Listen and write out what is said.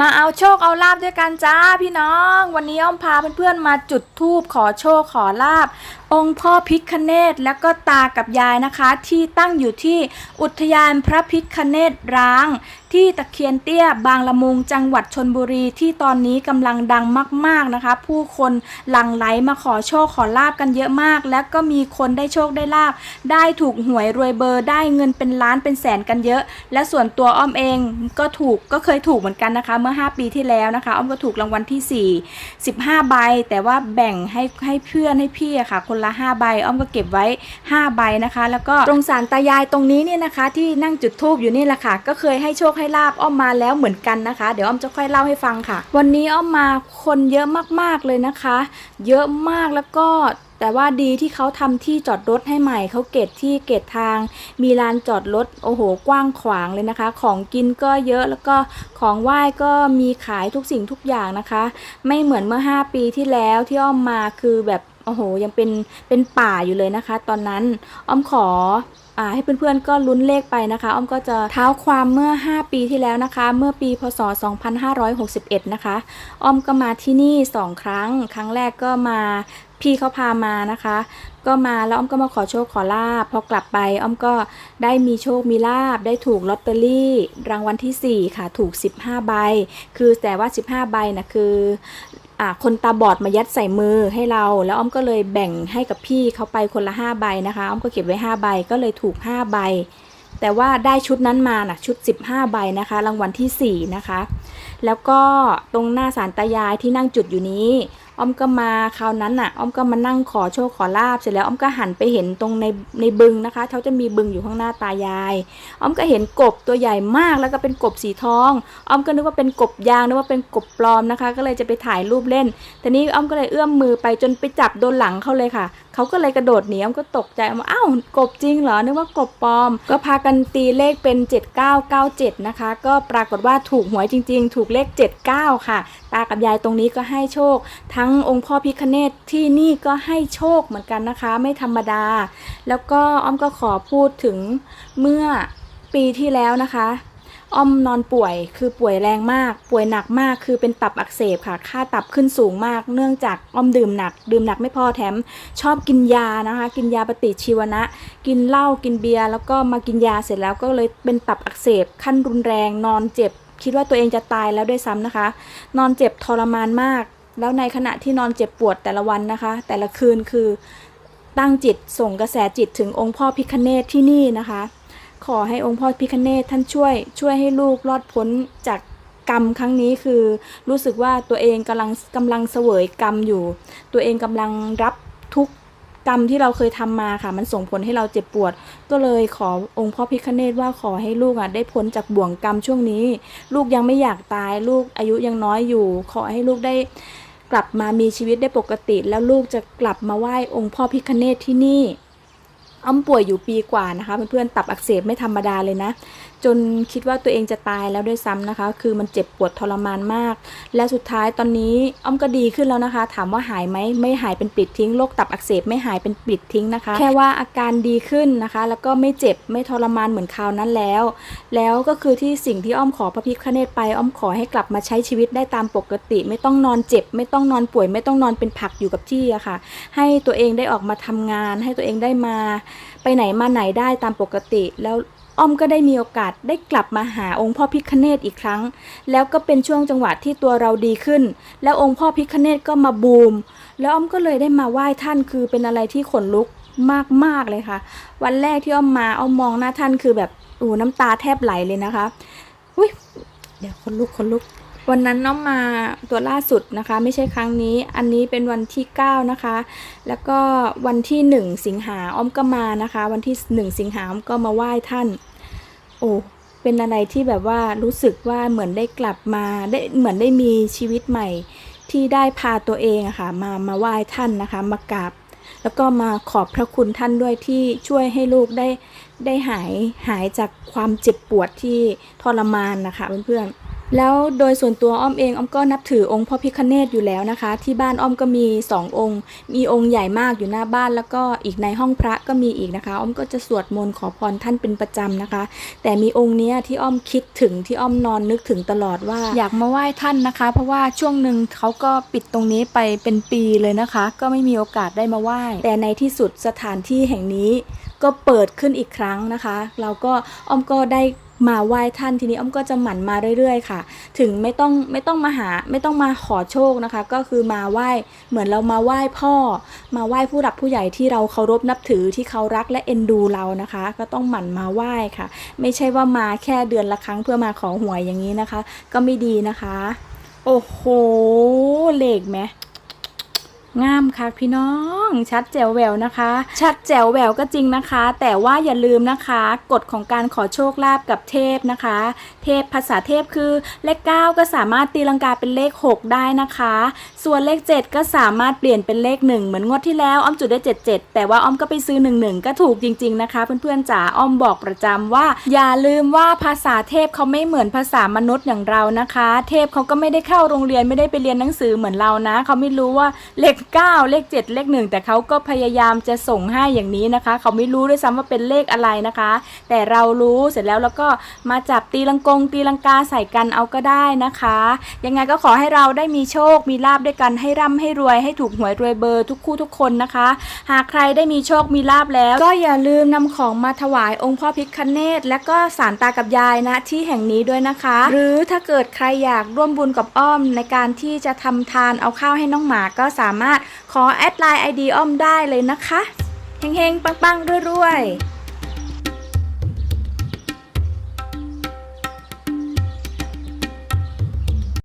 มาเอาโชคเอาลาบด้วยกันจ้าพี่น้อง วันนี้อ้อมพาเพื่อนๆมาจุดธูปขอโชคขอลาบ องค์พ่อพิคเนตแล้วก็ตากับยายนะคะ ที่ตั้งอยู่ที่อุทยานพระพิคเนตร้าง ที่ตะเคียนเตี้ยบางละมุงจังหวัดชนบุรีที่ตอนนี้กำลังดังมาก ๆนะคะ ผู้คนหลั่งไหลมาขอโชคขอลาบกันเยอะมาก แล้วก็มีคนได้โชคได้ลาบ ได้ถูกหวยรวยเบอร์ได้เงินเป็นล้านเป็นแสนกันเยอะ และส่วนตัวอ้อมเองก็ถูกก็เคยถูกเหมือนกันนะคะ เมื่อ 5 ปีที่แล้วนะคะอ้อมก็ถูกรางวัลที่ 4 15 ใบ แต่ว่าแบ่งให้ให้เพื่อนให้พี่อะค่ะ คนละ 5 ใบอ้อมก็เก็บไว้ 5 ใบนะคะ แล้วก็ตรงศาลตายายตรงนี้เนี่ยนะคะ ที่นั่งจุดธูปอยู่นี่แหละค่ะก็เคยให้โชคใให้ลาบอ้อมมาแล้วเหมือนกันนะคะ เดี๋ยวอ้อมจะค่อยเล่าให้ฟังค่ะ วันนี้อ้อมมาคนเยอะมากๆเลยนะคะ เยอะมากแล้วก็แต่ว่าดีที่เขาทำที่จอดรถให้ใหม่เขาเกตที่เกตทาง มีลานจอดรถโอ้โห กว้างขวางเลยนะคะ ของกินก็เยอะแล้วก็ของไหว้ก็มีขายทุกสิ่งทุกอย่างนะคะ ไม่เหมือนเมื่อ 5 ปีที่แล้วที่อ้อมมาคือแบบ โอ้โห ยังเป็น เป็นป่าอยู่เลยนะคะ ตอนนั้น อ้อมขออ่าให้เพื่อนๆก็ลุ้นเลขไปนะคะ อ้อมก็จะเท้าความเมื่อ 5 ปีที่แล้วนะคะ เมื่อปีพศ 2561 นะคะ อ้อมก็มาที่นี่ 2 ครั้ง ครั้งแรกก็มาพี่เขาพามานะคะ ก็มาแล้วอ้อมก็มาขอโชคขอลาบพอกลับไป อ้อมก็ได้มีโชคมีลาบได้ถูกลอตเตอรี่ รางวัลที่ 4 ค่ะ ถูก 15 ใบ คือแต่ว่า 15 ใบนะคือ คนตาบอดมายัดใส่มือให้เรา แล้วอ้อมก็เลยแบ่งให้กับพี่เขาไปคนละ5ใบนะคะอ้อมก็เก็บไว้5ใบก็เลยถูก5ใบแต่ว่าได้ชุดนั้นมานะชุด 15 ใบนะคะ รางวัลที่ 4 นะคะ แล้วก็ตรงหน้าสารตายายที่นั่งจุดอยู่นี้ อ้อมก็มาคราวนั้นน่ะ อ้อมก็มานั่งขอโชคขอลาบเสร็จแล้วอ้อมก็หันไปเห็นตรงในในบึงนะคะเขาจะมีบึงอยู่ข้างหน้าตายาย อ้อมก็เห็นกบตัวใหญ่มากแล้วก็เป็นกบสีทอง อ้อมก็นึกว่าเป็นกบยางนึกว่าเป็นกบปลอมนะคะ ก็เลยจะไปถ่ายรูปเล่นแต่นี้อ้อมก็เลยเอื้อมมือไปจนไปจับโดนหลังเขาเลยค่ะเขาก็เลยกระโดดหนีอ้อมก็ตกใจอ้อมอ้าวกบจริงเหรอนึกว่ากบปลอม ก็พากันตีเลขเป็น 7997 นะคะ ก็ปรากฏว่าถูกหวยจริง ๆ ถูกเลข 79 ค่ะ ตากับยายตรงนี้ก็ให้โชคทัั้งองค์พ่อพิคเนตที่นี่ก็ให้โชคเหมือนกันนะคะ ไม่ธรรมดา แล้วก็อ้อมก็ขอพูดถึงเมื่อปีที่แล้วนะคะ อ้อมนอนป่วยคือป่วยแรงมาก ป่วยหนักมากคือเป็นตับอักเสบค่ะ ค่าตับขึ้นสูงมาก เนื่องจากอ้อมดื่มหนัก ดื่มหนักไม่พอแถม ชอบกินยานะคะ กินยาปฏิชีวนะ กินเหล้ากินเบียร์แล้วก็มากินยาเสร็จแล้วก็เลยเป็นตับอักเสบ ขั้นรุนแรงนอนเจ็บคิดว่าตัวเองจะตายแล้วด้วยซ้ำนะคะ นอนเจ็บทรมานมาก แล้วในขณะที่นอนเจ็บปวดแต่ละวันนะคะ แต่ละคืนคือตั้งจิตส่งกระแสจิตถึงองค์พ่อพิคเนตที่นี่นะคะ ขอให้องค์พ่อพิคเนตท่านช่วย ช่วยให้ลูกรอดพ้นจากกรรมครั้งนี้คือรู้สึกว่าตัวเองกำลังกำลังเสวยกรรมอยู่ ตัวเองกำลังรับทุก กรรมที่เราเคยทำมาค่ะ มันส่งผลให้เราเจ็บปวด ก็เลยขอองค์พ่อพิคเนตว่าขอให้ลูกอะได้พ้นจากบ่วงกรรมช่วงนี้ ลูกยังไม่อยากตาย ลูกอายุยังน้อยอยู่ ขอให้ลูกได้กลับมามีชีวิตได้ปกติ แล้วลูกจะกลับมาไหว้องค์พ่อพิคเนตที่นี่ อ้อมป่วยอยู่ปีกว่านะคะเพื่อนๆตับอักเสบไม่ธรรมดาเลยนะ จนคิดว่าตัวเองจะตายแล้วด้วยซ้ำนะคะ คือมันเจ็บปวดทรมานมาก และสุดท้ายตอนนี้อ้อมก็ดีขึ้นแล้วนะคะ ถามว่าหายไหมไม่หายเป็นปลิดทิ้งโรคตับอักเสบไม่หายเป็นปลิดทิ้งนะคะ แค่ว่าอาการดีขึ้นนะคะ แล้วก็ไม่เจ็บไม่ทรมานเหมือนคราวนั้นแล้ว แล้วก็คือที่สิ่งที่อ้อมขอพระพิฆเนศไปอ้อมขอให้กลับมาใช้ชีวิตได้ตามปกติ ไม่ต้องนอนเจ็บ ไม่ต้องนอนป่วย ไม่ต้องนอนเป็นผักอยู่กับที่อะค่ะ ให้ตัวเองได้ออกมาทำงาน ให้ตัวเองได้มาไปไหนมาไหนได้ตามปกติ แล้วอ้อมก็ได้มีโอกาสได้กลับมาหาองค์พ่อพิคเนตอีกครั้ง แล้วก็เป็นช่วงจังหวะที่ตัวเราดีขึ้น แล้วองค์พ่อพิคเนตก็มาบูม แล้วอ้อมก็เลยได้มาไหว้ท่านคือเป็นอะไรที่ขนลุกมากๆเลยค่ะ วันแรกที่อ้อมมาอ้อมมองหน้าท่านคือแบบโอ้น้ำตาแทบไหลเลยนะคะอุ้ยเดี๋ยวคนลุกคนลุก วันนั้นน้องมาตัวล่าสุดนะคะ ไม่ใช่ครั้งนี้ อันนี้เป็นวันที่ 9 นะคะ แล้วก็วันที่ 1 สิงหาอ้อมก็มานะคะ วันที่ 1 สิงหาอ้อมก็มาไหว้ท่าน โอ้เป็นอะไรที่แบบว่ารู้สึกว่าเหมือนได้กลับมาได้เหมือนได้มีชีวิตใหม่ ที่ได้พาตัวเองอะค่ะมามาไหว้ท่านนะคะ มากราบแล้วก็มาขอบพระคุณท่านด้วยที่ช่วยให้ลูกได้ได้หายหายจากความเจ็บปวดที่ทรมานนะคะเพื่อนๆ แล้วโดยส่วนตัวอ้อมเองอ้อมก็นับถือองค์พ่อพิคเนตอยู่แล้วนะคะ ที่บ้านอ้อมก็มีสององค์ มีองค์ใหญ่มากอยู่หน้าบ้าน แล้วก็อีกในห้องพระก็มีอีกนะคะ อ้อมก็จะสวดมนต์ขอพรท่านเป็นประจำนะคะ แต่มีองค์เนี้ยที่อ้อมคิดถึงที่อ้อมนอนนึกถึงตลอดว่า อยากมาไหว้ท่านนะคะ เพราะว่าช่วงหนึ่งเขาก็ปิดตรงนี้ไปเป็นปีเลยนะคะ ก็ไม่มีโอกาสได้มาไหว้ แต่ในที่สุดสถานที่แห่งนี้ก็เปิดขึ้นอีกครั้งนะคะ เราก็อ้อมก็ได้ มาไหว้ท่านทีนี้อ้อมก็จะหมั่นมาเรื่อยๆ ค่ะ ถึงไม่ต้องไม่ต้องมาหาไม่ต้องมาขอโชคนะคะ ก็คือมาไหว้เหมือนเรามาไหว้พ่อ มาไหว้ผู้หลักผู้ใหญ่ที่เราเคารพนับถือที่เขารักและเอ็นดูเรานะคะ ก็ต้องหมั่นมาไหว้ค่ะ ไม่ใช่ว่ามาแค่เดือนละครั้งเพื่อมาขอหวยอย่างนี้นะคะ ก็ไม่ดีนะคะ โอ้โหเหล็กไหม งามค่ะพี่น้อง ชัดแจ๋วแววนะคะ ชัดแจ๋วแววก็จริงนะคะ แต่ว่าอย่าลืมนะคะ กฎของการขอโชคลาภกับเทพนะคะ เทพภาษาเทพคือเลข 9 ก็สามารถตีลังกาเป็นเลข 6 ได้นะคะ ส่วนเลข 7 ก็สามารถเปลี่ยนเป็นเลข 1 เหมือนงวดที่แล้วอ้อมจุดได้ 77 แต่ว่าอ้อมก็ไปซื้อ 11 ก็ถูกจริง ๆนะคะ เพื่อนๆจ๋าอ้อมบอกประจำว่า อย่าลืมว่าภาษาเทพเขาไม่เหมือนภาษามนุษย์อย่างเรานะคะ เทพเขาก็ไม่ได้เข้าโรงเรียนไม่ได้ไปเรียนหนังสือเหมือนเรานะเขาไม่รู้ว่าเลข9 เลข 7 เลข 1 แต่เขาก็พยายามจะส่งให้อย่างนี้นะคะ เขาไม่รู้ด้วยซ้ำว่าเป็นเลขอะไรนะคะ แต่เรารู้เสร็จแล้วแล้วก็มาจับตีลังกง ตีลังกาใส่กันเอาก็ได้นะคะ ยังไงก็ขอให้เราได้มีโชค มีลาบด้วยกันให้ร่ำให้รวยให้ถูกหวยรวยเบอร์ทุกคู่ทุกคนนะคะ หากใครได้มีโชคมีลาบแล้ว ก็อย่าลืมนำของมาถวายองค์พ่อพิคเนตและก็สารตากับยายนะที่แห่งนี้ด้วยนะคะ หรือถ้าเกิดใครอยากร่วมบุญกับอ้อมในการที่จะทำทานเอาข้าวให้น้องหมาก็สามารถขอแอดไลน์ไอดีอ้อมได้เลยนะคะเฮงๆ ปังๆรวยๆ